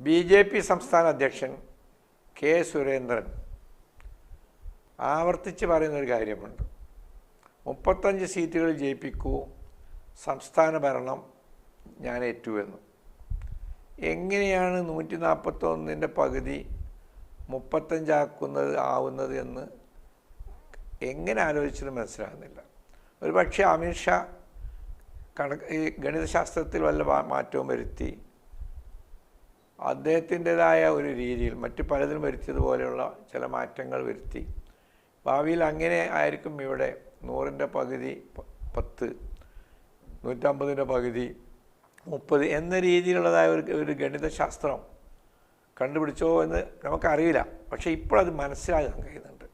B J P സംസ്ഥാന അധ്യക്ഷൻ K Surendran ആവർത്തിച്ച് പറയുന്നൊരു കാര്യമുണ്ട്. മുപ്പത്തഞ്ച് സീറ്റുകൾ ജയിപ്പിക്കൂ സംസ്ഥാന ഭരണം ഞാൻ ഏറ്റുവെന്ന്. എങ്ങനെയാണ് നൂറ്റി നാൽപ്പത്തൊന്നിന്റെ പകുതി മുപ്പത്തഞ്ചാക്കുന്നത് ആവുന്നത് എന്ന് എങ്ങനെ ആലോചിച്ചിട്ട് മനസ്സിലാകുന്നില്ല. ഒരു പക്ഷേ അമിത്ഷാ കണക്ക് ഈ ഗണിതശാസ്ത്രത്തിൽ വല്ല മാറ്റവും വരുത്തി അദ്ദേഹത്തിന്റെതായ ഒരു രീതിയിൽ മറ്റു പലതിലും വരുത്തിയതുപോലെയുള്ള ചില മാറ്റങ്ങൾ വരുത്തി. ഭാവിയിൽ അങ്ങനെ ആയിരിക്കും ഇവിടെ നൂറിന്റെ പകുതി പത്ത് നൂറ്റമ്പതിന്റെ പകുതി മുപ്പത് എന്ന രീതിയിലുള്ളതായ ഒരു ഒരു ഗണിതശാസ്ത്രം കണ്ടുപിടിച്ചോ എന്ന് നമുക്കറിയില്ല. പക്ഷേ ഇപ്പോഴത് മനസ്സിലാകാൻ കഴിയുന്നുണ്ട്.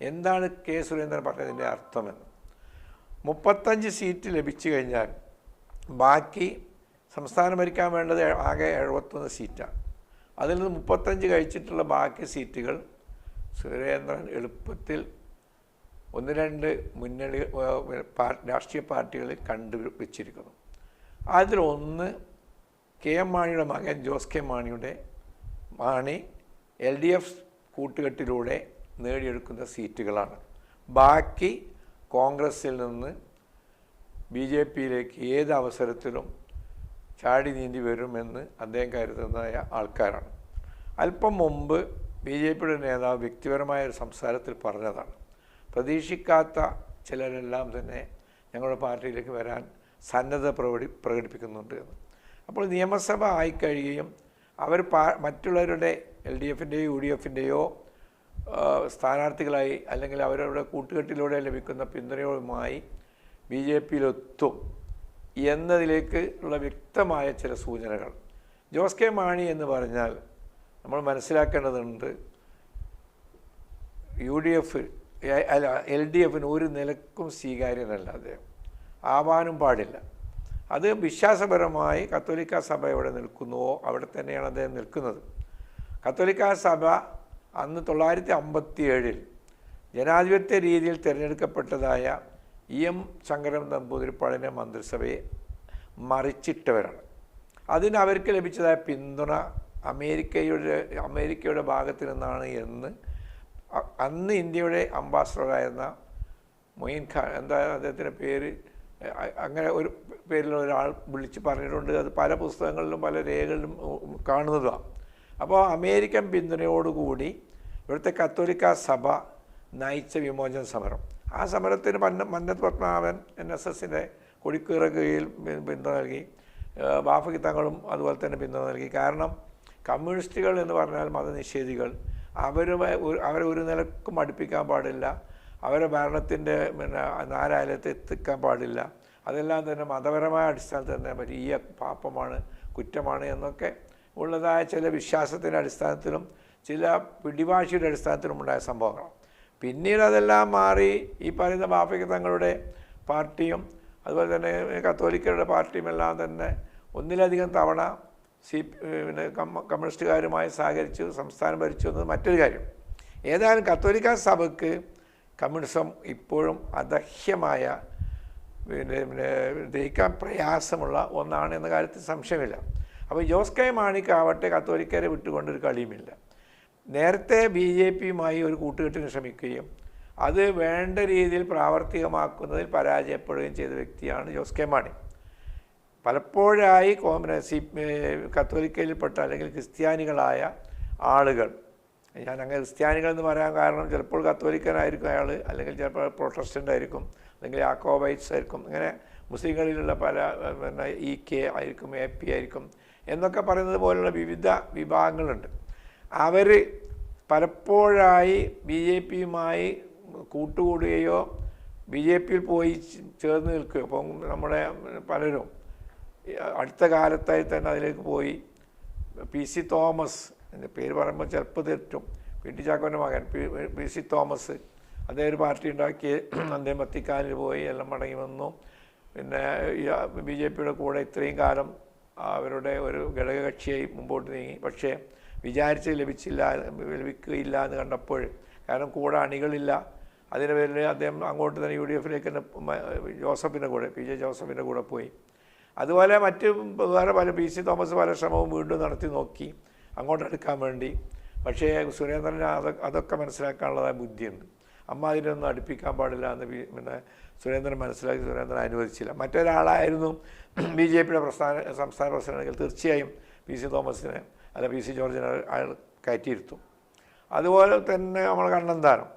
എന്താണ് കെ സുരേന്ദ്രൻ പറഞ്ഞതിന്റെ അർത്ഥമെന്ന്. മുപ്പത്തഞ്ച് സീറ്റ് ലഭിച്ചു കഴിഞ്ഞാൽ ബാക്കി സംസ്ഥാനം ഭരിക്കാൻ വേണ്ടത് ആകെ എഴുപത്തൊന്ന് സീറ്റാണ്. അതിൽ നിന്ന് മുപ്പത്തഞ്ച് കഴിച്ചിട്ടുള്ള ബാക്കി സീറ്റുകൾ സുരേന്ദ്രൻ എളുപ്പത്തിൽ ഒന്ന് രണ്ട് മുന്നണി രാഷ്ട്രീയ പാർട്ടികളിൽ കണ്ടു വെച്ചിരിക്കുന്നു. അതിലൊന്ന് കെ എം മാണിയുടെ മകൻ ജോസ് കെ മാണിയുടെ മാണി എൽ ഡി എഫ് കൂട്ടുകെട്ടിലൂടെ നേടിയെടുക്കുന്ന സീറ്റുകളാണ്. ബാക്കി കോൺഗ്രസിൽ നിന്ന് ബി ജെ പിയിലേക്ക് ഏത് അവസരത്തിലും ചാടി നീന്തി വരുമെന്ന് അദ്ദേഹം കരുതുന്നതായ ആൾക്കാരാണ്. അല്പം മുമ്പ് ബി ജെ പിയുടെ നേതാവ് വ്യക്തിപരമായ ഒരു സംസാരത്തിൽ പറഞ്ഞതാണ് പ്രതീക്ഷിക്കാത്ത ചിലരെല്ലാം തന്നെ ഞങ്ങളുടെ പാർട്ടിയിലേക്ക് വരാൻ സന്നദ്ധ പ്രകടി പ്രകടിപ്പിക്കുന്നുണ്ട് എന്ന്. അപ്പോൾ നിയമസഭ ആയിക്കഴിയുകയും അവർ പാ മറ്റുള്ളവരുടെ എൽ ഡി എഫിന്റെയോ യു ഡി എഫിന്റെയോ സ്ഥാനാർത്ഥികളായി അല്ലെങ്കിൽ അവരവരുടെ കൂട്ടുകെട്ടിലൂടെ ലഭിക്കുന്ന പിന്തുണയുമായി ബി ജെ പിയിലെത്തും എന്നതിലേക്ക് ഉള്ള വ്യക്തമായ ചില സൂചനകൾ. ജോസ് കെ മാണി എന്ന് പറഞ്ഞാൽ നമ്മൾ മനസ്സിലാക്കേണ്ടതുണ്ട് യു ഡി എഫ് അല്ല എൽ ഡി എഫിന് ഒരു നിലക്കും സ്വീകാര്യതല്ല അദ്ദേഹം. ആവാനും പാടില്ല. അത് വിശ്വാസപരമായി കത്തോലിക്ക സഭ എവിടെ നിൽക്കുന്നുവോ അവിടെ തന്നെയാണ് അദ്ദേഹം നിൽക്കുന്നത്. കത്തോലിക്ക സഭ അന്ന് തൊള്ളായിരത്തി അമ്പത്തി ഏഴിൽ ജനാധിപത്യ രീതിയിൽ തിരഞ്ഞെടുക്കപ്പെട്ടതായ ഇ എം ശങ്കരൻ നമ്പൂതിരിപ്പാടിന്റെ മന്ത്രിസഭയെ മറിച്ചിട്ടവരാണ്. അതിന് അവർക്ക് ലഭിച്ചതായ പിന്തുണ അമേരിക്കയുടെ അമേരിക്കയുടെ ഭാഗത്തു നിന്നാണ് എന്ന് അന്ന് ഇന്ത്യയുടെ അംബാസഡറായിരുന്ന മൊയിൻ ഖാൻ എന്താ അദ്ദേഹത്തിന്റെ പേര്? അങ്ങനെ ഒരു പേരിൽ ഒരാൾ വിളിച്ച് പറഞ്ഞിട്ടുണ്ട്. അത് പല പുസ്തകങ്ങളിലും പല രേഖകളിലും കാണുന്നതാണ് അപ്പോൾ അമേരിക്കൻ പിന്തുണയോടുകൂടി ഇവിടുത്തെ കത്തോലിക്ക സഭ നയിച്ച വിമോചന സമരം. ആ സമരത്തിന് മന്ന മന്നത്ത് പത്മനാഭൻ എൻ എസ് എസിന്റെ കൊടിക്കീറ കീഴിൽ പിന്തുണ നൽകി. ഏഹ് തങ്ങളും അതുപോലെ തന്നെ പിന്തുണ നൽകി. കാരണം കമ്മ്യൂണിസ്റ്റുകൾ എന്ന് പറഞ്ഞാൽ മതനിഷേധികൾ. അവരുമായി അവരെ ഒരു നിലക്കും അടുപ്പിക്കാൻ പാടില്ല. അവരെ ഭരണത്തിന്റെ പിന്നെ നാരായണത്തെ എത്തിക്കാൻ പാടില്ല. അതെല്ലാം തന്നെ മതപരമായ അടിസ്ഥാനത്തിൽ തന്നെ വലിയ പാപമാണ് കുറ്റമാണ് എന്നൊക്കെ ഉള്ളതായ ചില വിശ്വാസത്തിന്റെ അടിസ്ഥാനത്തിലും ചില പിടിവാശിയുടെ അടിസ്ഥാനത്തിലും ഉണ്ടായ സംഭവങ്ങളാണ്. പിന്നീട് അതെല്ലാം മാറി ഈ പറയുന്ന ബാഫയ്ക്ക് തങ്ങളുടെ പാർട്ടിയും അതുപോലെ തന്നെ കത്തോലിക്കരുടെ പാർട്ടിയും എല്ലാം തന്നെ ഒന്നിലധികം തവണ സി പിന്നെ കമ്മ- കമ്മ്യൂണിസ്റ്റുകാരുമായി സഹകരിച്ചു സംസ്ഥാനം ഭരിച്ചു എന്നത് മറ്റൊരു കാര്യം. ഏതായാലും കത്തോലിക്ക സഭയ്ക്ക് കമ്മ്യൂണിസം ഇപ്പോഴും അദഹ്യമായ പിന്നെ പിന്നെ ജയിക്കാൻ പ്രയാസമുള്ള ഒന്നാണ് എന്ന കാര്യത്തിൽ സംശയമില്ല. അപ്പോൾ ജോസ് കെ മാണിക്കാവട്ടെ കത്തോലിക്കരെ വിട്ടുകൊണ്ടൊരു കളിയുമില്ല. നേരത്തെ ബി ജെ പിയുമായി ഒരു കൂട്ടുകെട്ടിന് ശ്രമിക്കുകയും അത് വേണ്ട രീതിയിൽ പ്രാവർത്തികമാക്കുന്നതിൽ പരാജയപ്പെടുകയും ചെയ്ത വ്യക്തിയാണ് ജോസ് കെ മാണി. പലപ്പോഴായി കോൺഗ്രസ് കത്തോലിക്കയിൽപ്പെട്ട അല്ലെങ്കിൽ ക്രിസ്ത്യാനികളായ ആളുകൾ ഞാൻ അങ്ങനെ ക്രിസ്ത്യാനികൾ എന്ന് പറയാൻ കാരണം ചിലപ്പോൾ കത്തോലിക്കനായിരിക്കും അയാൾ അല്ലെങ്കിൽ ചിലപ്പോൾ പ്രൊട്ടസ്റ്റന്റ് ആയിരിക്കും അല്ലെങ്കിൽ ആക്കോബൈറ്റ്സ് ആയിരിക്കും അങ്ങനെ മുസ്ലിങ്ങളിലുള്ള പല പിന്നെ ഇ കെ ആയിരിക്കും എ പി ആയിരിക്കും എന്നൊക്കെ പറയുന്നത് പോലുള്ള വിവിധ വിഭാഗങ്ങളുണ്ട്. അവർ പലപ്പോഴായി ബി ജെ പിയുമായി കൂട്ടുകൂടുകയോ ബി ജെ പിയിൽ പോയി ചേർന്ന് നിൽക്കുകയോ ഇപ്പം നമ്മുടെ പലരും അടുത്ത കാലത്തായി തന്നെ അതിലേക്ക് പോയി. പി സി തോമസ് എന്റെ പേര് പറയുമ്പോൾ ചെറുപ്പം തെറ്റും. പി ടി ചാക്കോന്റെ മകൻ പി സി തോമസ് അദ്ദേഹം ഒരു പാർട്ടി ഉണ്ടാക്കി. അദ്ദേഹം വത്തിക്കാനിൽ പോയി എല്ലാം മടങ്ങി വന്നു. പിന്നെ ബി ജെ പിയുടെ കൂടെ ഇത്രയും കാലം അവരുടെ ഒരു ഘടകകക്ഷിയായി മുമ്പോട്ട് നീങ്ങി. പക്ഷേ വിചാരിച്ച് ലഭിച്ചില്ല ലഭിക്കുകയില്ല എന്ന് കണ്ടപ്പോൾ കാരണം കൂടെ അണികളില്ല. അതിന്റെ പേരിൽ അദ്ദേഹം അങ്ങോട്ട് തന്നെ യു ഡി എഫിലേക്ക് തന്നെ ജോസഫിന്റെ കൂടെ പി ജെ ജോസഫിന്റെ കൂടെ പോയി. അതുപോലെ മറ്റ് വേറെ പല പി സി തോമസ് പല ശ്രമവും വീണ്ടും നടത്തി നോക്കി അങ്ങോട്ട് എടുക്കാൻ വേണ്ടി. പക്ഷേ സുരേന്ദ്രന് അത് അതൊക്കെ മനസ്സിലാക്കാനുള്ളതായ ബുദ്ധിയുണ്ട്. അമ്മ അതിനൊന്നും അടുപ്പിക്കാൻ പാടില്ല എന്ന് പിന്നെ സുരേന്ദ്രൻ മനസ്സിലാക്കി സുരേന്ദ്രൻ അനുവദിച്ചില്ല. മറ്റൊരാളായിരുന്നു ബി ജെ പിയുടെ പ്രസ്ഥാന സംസ്ഥാന പ്രസിഡന്റെങ്കിൽ തീർച്ചയായും പി സി തോമസിനെ അല്ല പി സി ജോർജിനെ അയാൾ കയറ്റിയിരുത്തും. അതുപോലെ തന്നെ നമ്മൾ കണ്ണന്താനം.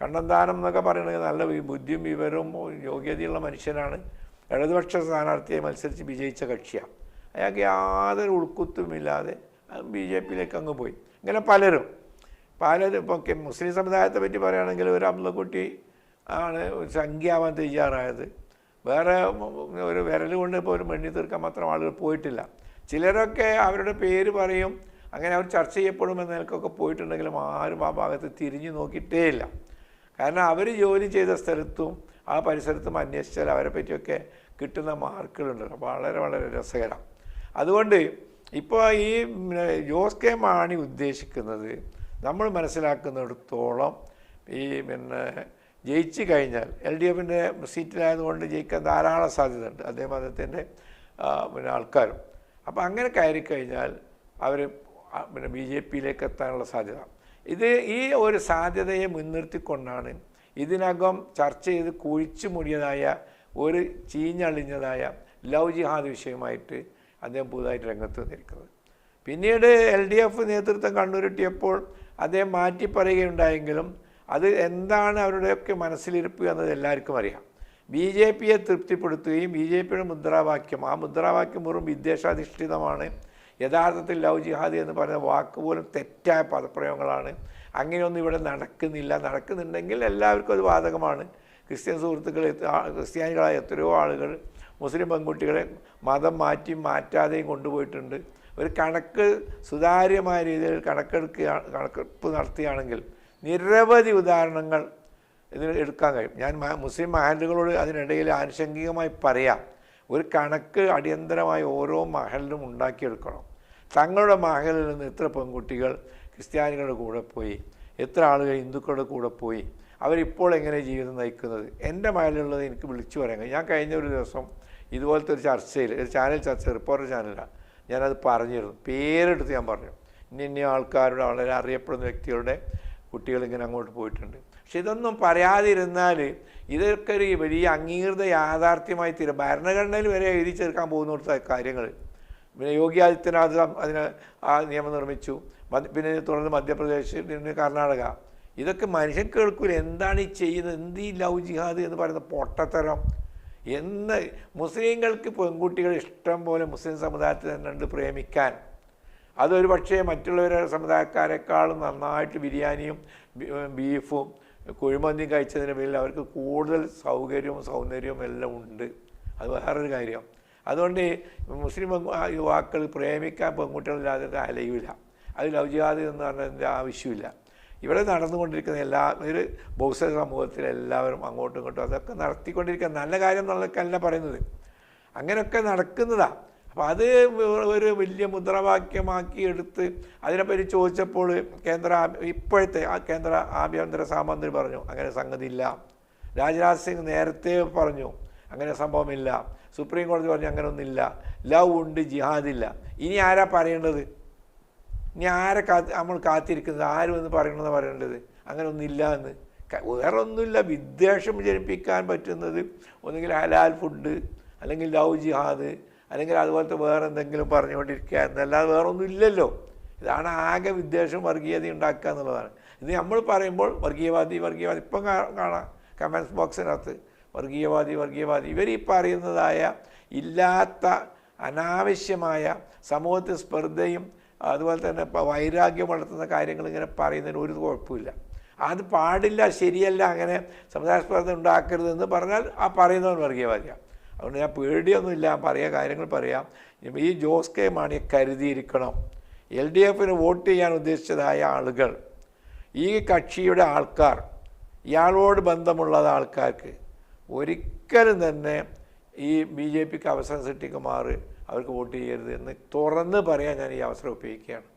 കണ്ണന്താനം എന്നൊക്കെ പറയുന്നത് നല്ല ബുദ്ധിയും വിവരവും യോഗ്യതയുള്ള മനുഷ്യനാണ്. ഇടതുപക്ഷ സ്ഥാനാർത്ഥിയെ മത്സരിച്ച് വിജയിച്ച കക്ഷിയാണ്. അയാൾക്ക് യാതൊരു ഉൾക്കുത്തുമില്ലാതെ ബി ജെ പിയിലേക്ക് അങ്ങ് പോയി. ഇങ്ങനെ പലരും പലരും ഇപ്പോൾ മുസ്ലിം സമുദായത്തെ പറ്റി പറയുകയാണെങ്കിൽ ഒരു അമ്മക്കുട്ടി ആണ് സംഖ്യാവാൻ തയ്യാറായത്. വേറെ ഒരു വിരൽ കൊണ്ട് ഇപ്പോൾ ഒരു മെണ്ണി തീർക്കാൻ മാത്രം ആളുകൾ പോയിട്ടില്ല. ചിലരൊക്കെ അവരുടെ പേര് പറയും അങ്ങനെ അവർ ചർച്ച ചെയ്യപ്പെടുമെന്ന നിലക്കൊക്കെ പോയിട്ടുണ്ടെങ്കിലും ആരും ആ ഭാഗത്ത് തിരിഞ്ഞു നോക്കിയിട്ടേ ഇല്ല. കാരണം അവർ ജോലി ചെയ്ത സ്ഥലത്തും ആ പരിസരത്തും അന്വേഷിച്ചാൽ അവരെ പറ്റിയൊക്കെ കിട്ടുന്ന മാർക്കുകളുണ്ടല്ലോ വളരെ വളരെ രസകരം. അതുകൊണ്ട് ഇപ്പോൾ ഈ ജോസ് കെ മാണി ഉദ്ദേശിക്കുന്നത് നമ്മൾ മനസ്സിലാക്കുന്നിടത്തോളം ഈ പിന്നെ ജയിച്ചു കഴിഞ്ഞാൽ എൽ ഡി എഫിന്റെ സീറ്റിലായതുകൊണ്ട് ജയിക്കാൻ ധാരാളം സാധ്യതയുണ്ട്. അദ്ദേഹം അദ്ദേഹത്തിന്റെ പിന്നെ ആൾക്കാരും. അപ്പോൾ അങ്ങനെ കയറി കഴിഞ്ഞാൽ അവർ പിന്നെ ബി ജെ പിയിലേക്ക് എത്താനുള്ള സാധ്യത. ഇത് ഈ ഒരു സാധ്യതയെ മുൻനിർത്തിക്കൊണ്ടാണ് ഇതിനകം ചർച്ച ചെയ്ത് കുഴിച്ചു മുടിയതായ ഒരു ചീഞ്ഞളിഞ്ഞതായ ലവ് ജിഹാദ് വിഷയമായിട്ട് അദ്ദേഹം പുതുതായിട്ട് രംഗത്ത് വന്നിരിക്കുന്നത്. പിന്നീട് എൽ ഡി എഫ് നേതൃത്വം കണ്ണുരുട്ടിയപ്പോൾ അദ്ദേഹം മാറ്റി പറയുകയുണ്ടായെങ്കിലും അത് എന്താണ് അവരുടെയൊക്കെ മനസ്സിലിരിപ്പ് എന്നത് എല്ലാവർക്കും അറിയാം. ബി ജെ പിയെ തൃപ്തിപ്പെടുത്തുകയും ബി ജെ പിയുടെ മുദ്രാവാക്യം ആ മുദ്രാവാക്യം വെറും വിദ്വേഷാധിഷ്ഠിതമാണ്. യഥാർത്ഥത്തിൽ ലവ് ജിഹാദി എന്ന് പറയുന്ന വാക്ക് പോലും തെറ്റായ പദപ്രയോഗങ്ങളാണ്. അങ്ങനെയൊന്നും ഇവിടെ നടക്കുന്നില്ല. നടക്കുന്നുണ്ടെങ്കിൽ എല്ലാവർക്കും അത് ബാധകമാണ്. ക്രിസ്ത്യൻ സുഹൃത്തുക്കൾ ക്രിസ്ത്യാനികളായ എത്രയോ ആളുകൾ മുസ്ലിം പെൺകുട്ടികളെ മതം മാറ്റി മാറ്റാതെയും കൊണ്ടുപോയിട്ടുണ്ട്. ഒരു കണക്ക് സുതാര്യമായ രീതിയിൽ കണക്കെടുക്കുക കണക്കെടുപ്പ് നടത്തുകയാണെങ്കിൽ നിരവധി ഉദാഹരണങ്ങൾ ഇതിന് എടുക്കാൻ കഴിയും. ഞാൻ മുസ്ലിം മഹലുകളോട് അതിനിടയിൽ ആനുഷംഗികമായി പറയാം. ഒരു കണക്ക് അടിയന്തരമായി ഓരോ മഹലിനും ഉണ്ടാക്കിയെടുക്കണം. തങ്ങളുടെ മഹലിൽ നിന്ന് എത്ര പെൺകുട്ടികൾ ക്രിസ്ത്യാനികളുടെ കൂടെ പോയി എത്ര ആളുകൾ ഹിന്ദുക്കളുടെ കൂടെ പോയി അവരിപ്പോൾ എങ്ങനെ ജീവിതം നയിക്കുന്നത്? എന്റെ മഹലിലുള്ളത് എനിക്ക് വിളിച്ചു പറയാൻ കഴിയും. ഞാൻ കഴിഞ്ഞ ഒരു ദിവസം ഇതുപോലത്തെ ഒരു ചർച്ചയിൽ ഒരു ചാനൽ ചർച്ച റിപ്പോർട്ടർ ചാനലാണ്. ഞാനത് പറഞ്ഞിരുന്നു. പേരെടുത്ത് ഞാൻ പറഞ്ഞു. ഇന്ന ഇന്ന ആൾക്കാരുടെ വളരെ അറിയപ്പെടുന്ന വ്യക്തികളുടെ കുട്ടികൾ ഇങ്ങനെ അങ്ങോട്ട് പോയിട്ടുണ്ട്. പക്ഷെ ഇതൊന്നും പറയാതിരുന്നാൽ ഇതൊക്കെ ഒരു വലിയ അംഗീകൃത യാഥാർത്ഥ്യമായി തീരും. ഭരണഘടനയിൽ വരെ എഴുതി ചേർക്കാൻ പോകുന്നിടത്ത കാര്യങ്ങൾ. പിന്നെ യോഗി ആദിത്യനാഥ് അതിന് ആ നിയമം നിർമ്മിച്ചു. പിന്നെ തുടർന്ന് മധ്യപ്രദേശ് പിന്നെ കർണാടക. ഇതൊക്കെ മനുഷ്യൻ കേൾക്കൂല. എന്താണ് ഈ ചെയ്യുന്നത്? എന്ത് ഈ ലവ് ജിഹാദ് എന്ന് പറയുന്ന പൊട്ടത്തരം? എന്ന് മുസ്ലിങ്ങൾക്ക് പെൺകുട്ടികൾ ഇഷ്ടം പോലെ മുസ്ലിം സമുദായത്തിൽ തന്നെ ഉണ്ട് പ്രേമിക്കാൻ. അതൊരു പക്ഷേ മറ്റുള്ളവരുടെ സമുദായക്കാരെക്കാളും നന്നായിട്ട് ബിരിയാണിയും ബീഫും കുഴിമന്തിയും കഴിച്ചതിന് പേരിൽ അവർക്ക് കൂടുതൽ സൗകര്യവും സൗന്ദര്യവും എല്ലാം ഉണ്ട്. അത് വേറൊരു കാര്യം. അതുകൊണ്ട് മുസ്ലിം യുവാക്കൾ പ്രേമിക്കാൻ പെൺകുട്ടികളില്ലാതെ അലയില്ല അത് ലവ് എന്ന് പറഞ്ഞതിന്റെ ആവശ്യമില്ല. ഇവിടെ നടന്നുകൊണ്ടിരിക്കുന്ന എല്ലാ ഒരു ബഹുസ്വര സമൂഹത്തിൽ എല്ലാവരും അങ്ങോട്ടും ഇങ്ങോട്ടും അതൊക്കെ നടത്തിക്കൊണ്ടിരിക്കുന്ന നല്ല കാര്യം എന്നുള്ളതൊക്കെ അല്ല പറയുന്നത്. അങ്ങനെയൊക്കെ നടക്കുന്നതാണ് അപ്പോൾ അത് ഒരു വലിയ മുദ്രാവാക്യമാക്കി എടുത്ത് അതിനെപ്പറ്റി ചോദിച്ചപ്പോൾ കേന്ദ്ര ഇപ്പോഴത്തെ ആ കേന്ദ്ര ആഭ്യന്തര സഹമന്ത്രി പറഞ്ഞു അങ്ങനെ സംഗതി ഇല്ല രാജ്നാഥ് സിംഗ് നേരത്തെ പറഞ്ഞു അങ്ങനെ സംഭവമില്ല. സുപ്രീം കോടതി പറഞ്ഞു അങ്ങനെ ഒന്നില്ല ലവ് ഉണ്ട് ജിഹാദില്ല ഇനി ആരാ പറയേണ്ടത്? ഇനി ആരെ കാത്ത് നമ്മൾ കാത്തിരിക്കുന്നത്? ആരും എന്ന് പറയണമെന്ന് പറയേണ്ടത്? അങ്ങനെ ഒന്നില്ല എന്ന്. വേറെ ഒന്നുമില്ല വിദ്വേഷം ജനിപ്പിക്കാൻ പറ്റുന്നത് ഒന്നുകിൽ ഹലാൽ ഫുഡ് അല്ലെങ്കിൽ ലവ് ജിഹാദ് അല്ലെങ്കിൽ അതുപോലത്തെ വേറെ എന്തെങ്കിലും പറഞ്ഞുകൊണ്ടിരിക്കുക എന്നല്ലാതെ വേറെ ഒന്നും ഇല്ലല്ലോ. ഇതാണ് ആകെ വിദ്വേഷം വർഗീയത ഉണ്ടാക്കുക എന്നുള്ളതാണ്. ഇത് നമ്മൾ പറയുമ്പോൾ വർഗീയവാദി വർഗീയവാദി ഇപ്പം കാണാം. കമൻസ് ബോക്സിനകത്ത് വർഗീയവാദി വർഗീയവാദി. ഇവർ ഈ പറയുന്നതായ ഇല്ലാത്ത അനാവശ്യമായ സമൂഹത്തിൽ സ്പർദ്ധയും അതുപോലെ തന്നെ ഇപ്പോൾ വൈരാഗ്യം വളർത്തുന്ന കാര്യങ്ങൾ ഇങ്ങനെ പറയുന്നതിന് ഒരു കുഴപ്പമില്ല അത് പാടില്ല ശരിയല്ല അങ്ങനെ സമുദായ സ്പർദ്ധ ഉണ്ടാക്കരുതെന്ന് പറഞ്ഞാൽ ആ പറയുന്നവൻ വർഗീയവാദിയാണ്. അതുകൊണ്ട് ഞാൻ പേടിയൊന്നുമില്ല പറയാ കാര്യങ്ങൾ പറയാം. ഈ ജോസ് കെ മാണിയെ കരുതിയിരിക്കണം. എൽ ഡി എഫിന് വോട്ട് ചെയ്യാൻ ഉദ്ദേശിച്ചതായ ആളുകൾ ഈ കക്ഷിയുടെ ആൾക്കാർ ഇയാളോട് ബന്ധമുള്ള ആൾക്കാർക്ക്. ഒരിക്കലും തന്നെ ഈ ബി ജെ പിക്ക് അവസരം സൃഷ്ടിക്കുമാറ് അവർക്ക് വോട്ട് ചെയ്യരുത് എന്ന് തുറന്ന് പറയാൻ ഞാൻ ഈ അവസരം ഉപയോഗിക്കുകയാണ്.